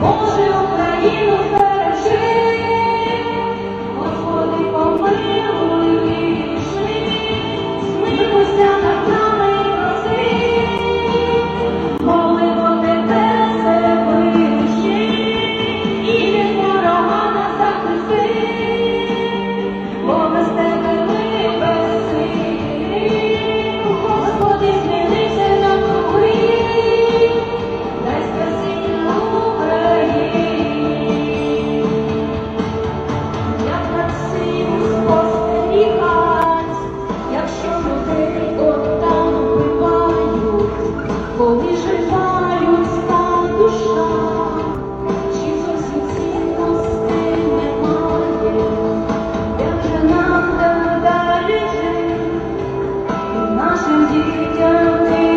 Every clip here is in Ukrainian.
Oh. to deep down in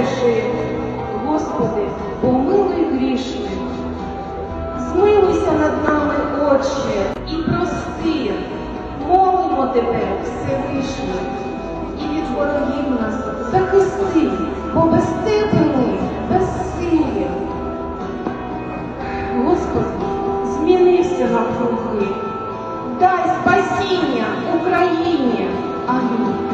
грешив, Господи, помилуй грішних, змилуйся над нами, Отче, і прости, молимо Тебе, Всевишній, і від ворогів нас захисти, бо без тебе ми безсилі. Господи, змінився навкруги, дай спасіння Україні. Амінь.